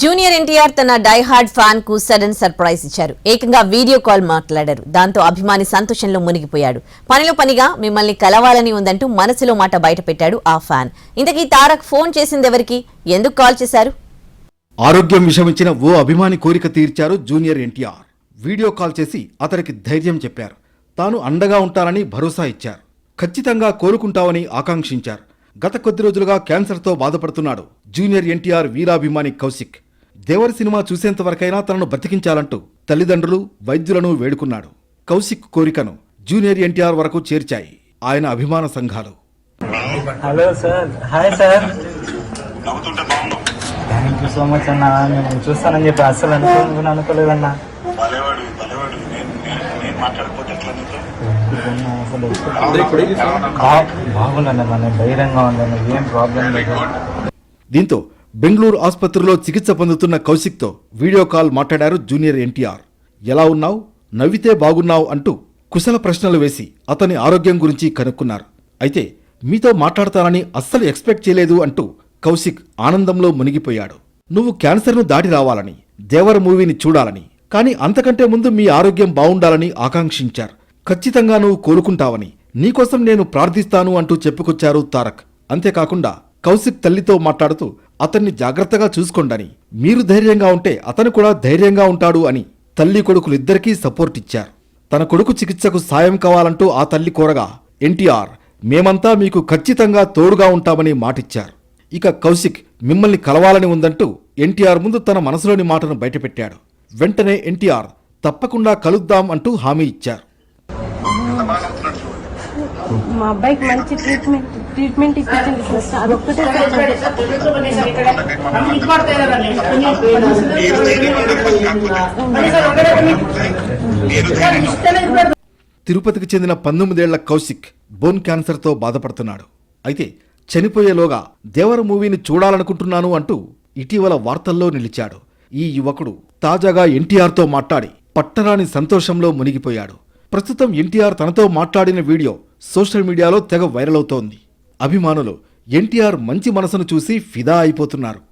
Junior NTR తన die-hard ఫ్యాన్కు sudden surprise ఇచ్చారు. ఏకంగా వీడియో కాల్ మాట్లాడారు. దాంతో అభిమాని సంతోషంలో మునిగిపోయాడు. పనిలో పనిగా మిమ్మల్ని కలవాలని ఉందంటూ మనసులో మాట బయటపెట్టాడు ఆ ఫ్యాన్. ఇంతకీ తారక్ ఫోన్ చేసింది ఎవరికి? ఎందుకు కాల్ చేశారు? ఆరోగ్యం విషమించిన ఓ అభిమాని కోరిక తీర్చారు జూనియర్ ఎన్టీఆర్. వీడియో కాల్ చేసి అతనికి ధైర్యం చెప్పారు. తాను అండగా ఉంటానని భరోసా ఇచ్చారు. ఖచ్చితంగా కోరుకుంటావని ఆకాంక్షించారు. గత కొద్ది రోజులుగా క్యాన్సర్తో బాధపడుతున్నాడు జూనియర్ ఎన్టీఆర్ వీరాభిమాని కౌశిక్. దేవర్ సినిమా చూసేంత వరకైనా తనను బ్రతికించాలంటూ తల్లిదండ్రులు వైద్యులను వేడుకున్నాడు. కౌశిక్ కోరికను జూనియర్ ఎన్టీఆర్ వరకు చేర్చాయి ఆయన అభిమాన సంఘాలు. Hello sir. Hi sir. Thank you so much అన్న. నేను చూస్తానని చెప్పి అస్సలు అనుకో అనుకోలేదన్న. ధైర్యంగా ఏం ప్రాబ్లం లేదు. దీంతో బెంగళూరు ఆసుపత్రిలో చికిత్స పొందుతున్న కౌశిక్తో వీడియో కాల్ మాట్లాడారు జూనియర్ ఎన్టీఆర్. ఎలా ఉన్నావు? నవ్వితే బాగున్నావు అంటూ కుశల ప్రశ్నలు వేసి అతని ఆరోగ్యం గురించి కనుక్కున్నారు. అయితే మీతో మాట్లాడతానని అస్సలు ఎక్స్పెక్ట్ చేయలేదు అంటూ కౌశిక్ ఆనందంలో మునిగిపోయాడు. నువ్వు క్యాన్సర్ను దాటి రావాలని దేవర మూవీని చూడాలని కానీ అంతకంటే ముందు మీ ఆరోగ్యం బావుండాలని ఆకాంక్షించారు. ఖచ్చితంగా నువ్వు కోలుకుంటావని నీకోసం నేను ప్రార్థిస్తాను అంటూ చెప్పుకొచ్చారు తారక్. అంతేకాకుండా కౌశిక్ తల్లితో మాట్లాడుతూ అతన్ని జాగ్రత్తగా చూసుకోండని. మీరు ధైర్యంగా ఉంటే అతను కూడా ధైర్యంగా ఉంటాడు అని తల్లి కొడుకులిద్దరికీ సపోర్ట్ ఇచ్చారు. తన కొడుకు చికిత్సకు సాయం కావాలంటూ ఆ తల్లి కోరగా ఎన్టీఆర్ మేమంతా మీకు ఖచ్చితంగా తోడుగా ఉంటామని మాటిచ్చారు. ఇక కౌశిక్ మిమ్మల్ని కలవాలని ఉందంటూ ఎన్టీఆర్ ముందు తన మనసులోని మాటను బయటపెట్టాడు. వెంటనే ఎన్టీఆర్ తప్పకుండా కలుద్దాం అంటూ హామీ ఇచ్చారు. మా అబ్బాయికి మంచి ట్రీట్మెంట్ ట్రీట్మెంట్ ఇప్పించండి ఫస్ట్ అదొక్కటే తిరుపతికి చెందిన పంతొమ్మిదేళ్ళ కౌశిక్ బోన్ క్యాన్సర్తో బాధపడుతున్నాడు. అయితే చనిపోయేలోగా దేవర మూవీని చూడాలనుకుంటున్నాను అంటూ ఇటీవల వార్తల్లో నిలిచాడు. ఈ యువకుడు తాజాగా ఎన్టీఆర్తో మాట్లాడి పట్టరాని సంతోషంలో మునిగిపోయాడు. ప్రస్తుతం ఎన్టీఆర్ తనతో మాట్లాడిన వీడియో సోషల్ మీడియాలో తెగ వైరల్ అవుతోంది. అభిమానులు ఎన్టీఆర్ మంచి మనసును చూసి ఫిదా అయిపోతున్నారు.